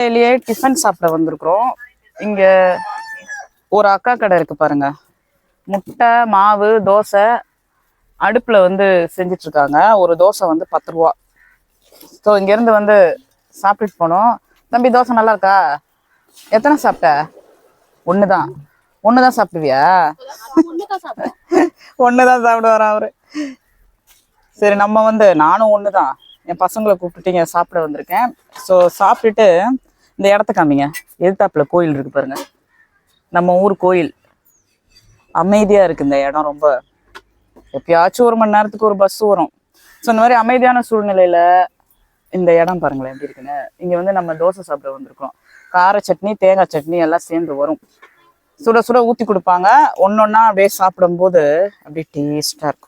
காலையிலேயே டிஃபன் சாப்பிட வந்திருக்கிறோம். இங்கே ஒரு அக்கா கடை இருக்கு பாருங்க. முட்டை மாவு தோசை அடுப்பில் வந்து செஞ்சிட்ருக்காங்க. ஒரு தோசை வந்து பத்து ரூபா. ஸோ இங்கேருந்து வந்து சாப்பிட்டுட்டு போனோம். தம்பி தோசை நல்லா இருக்கா? எத்தனை சாப்பிட்ட? ஒன்று தான் ஒன்று தான் சாப்பிடுவியா? ஒன்று தான் சாப்பிட வரான் அவரு. சரி நம்ம வந்து நானும் ஒன்று தான் என் பசங்களை கூப்பிட்டுட்டு இங்கே சாப்பிட வந்திருக்கேன். ஸோ சாப்பிட்டுட்டு இந்த இடத்த காமிங்க. எதிர்த்தாப்புல கோயில் இருக்கு பாருங்க. நம்ம ஊர் கோயில். அமைதியா இருக்கு இந்த இடம் ரொம்ப. எப்பயாச்சும் ஒரு மணி நேரத்துக்கு ஒரு பஸ் வரும். ஸோ இந்த மாதிரி அமைதியான சூழ்நிலையில இந்த இடம் பாருங்களேன் எப்படி இருக்குன்னு. இங்க வந்து நம்ம தோசை சாப்பிட வந்திருக்கோம் கார சட்னி தேங்காய் சட்னி எல்லாம் சேர்ந்து வரும். சுட சுட ஊத்தி கொடுப்பாங்க. ஒன்னொன்னா அப்படியே சாப்பிடும்போது அப்படியே டேஸ்டா இருக்கும்.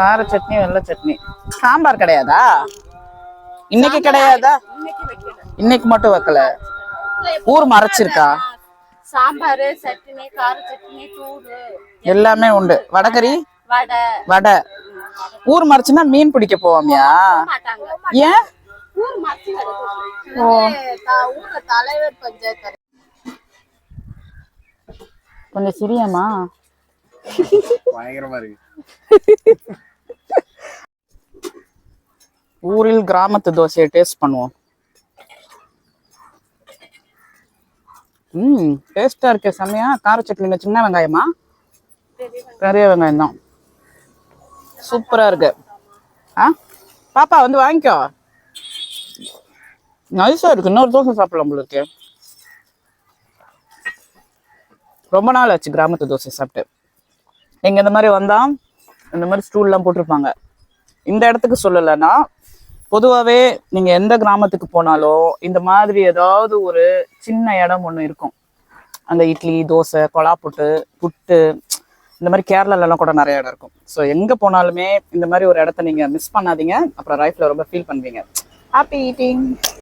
கார சட்னி வெள்ளை சட்னி. சாம்பார் கிடையாதா? இன்னைக்கு கிடையாதா? இன்னைக்கு மட்டும் வைக்கல. ஊர் மறைச்சிருக்கா? சாம்பார் சட்னி கார சட்னி தூடு எல்லாமே உண்டு. வடகறி? வடை. வடை. ஊர் மறைச்சுன்னா மீன் பிடிக்க போவாமியா? மாட்டாங்க. ஏன்? ஊர்ல தலைவர் பஞ்சாயத்து கொஞ்சம் சிரியம்மா. பயங்கரமா இருக்கு. ஊரில் கிராமத்து தோசையை டேஸ்ட் பண்ணுவோம். ம் டேஸ்டா இருக்கு செம்மையா. கார சட்னியில் சின்ன வெங்காயமா? பெரிய வெங்காயம் தான். சூப்பரா இருக்கு. ஆ? பாப்பா வந்து வாங்கிக்கோ. நைஸா இருக்கு. இன்னொரு தோசை சாப்பிடலாம் உங்களுக்கு ரொம்ப நாள் ஆச்சு கிராமத்து தோசை சாப்பிட்டு. எங்க இந்த மாதிரி வந்தா இந்த மாதிரி ஸ்டூல்லாம் போட்டிருப்பாங்க. இந்த இடத்துக்கு சொல்லலைன்னா பொதுவாகவே நீங்கள் எந்த கிராமத்துக்கு போனாலும் இந்த மாதிரி ஏதாவது ஒரு சின்ன இடம் ஒன்று இருக்கும். அந்த இட்லி தோசை கொலாப்புட்டு புட்டு புட்டு இந்த மாதிரி கேரளாலலாம் கூட நிறைய இடம் இருக்கும். ஸோ எங்கே போனாலுமே இந்த மாதிரி ஒரு இடத்த நீங்கள் மிஸ் பண்ணாதீங்க. அப்புறம் லைஃப்பில் ரொம்ப ஃபீல் பண்ணுவீங்க. Happy eating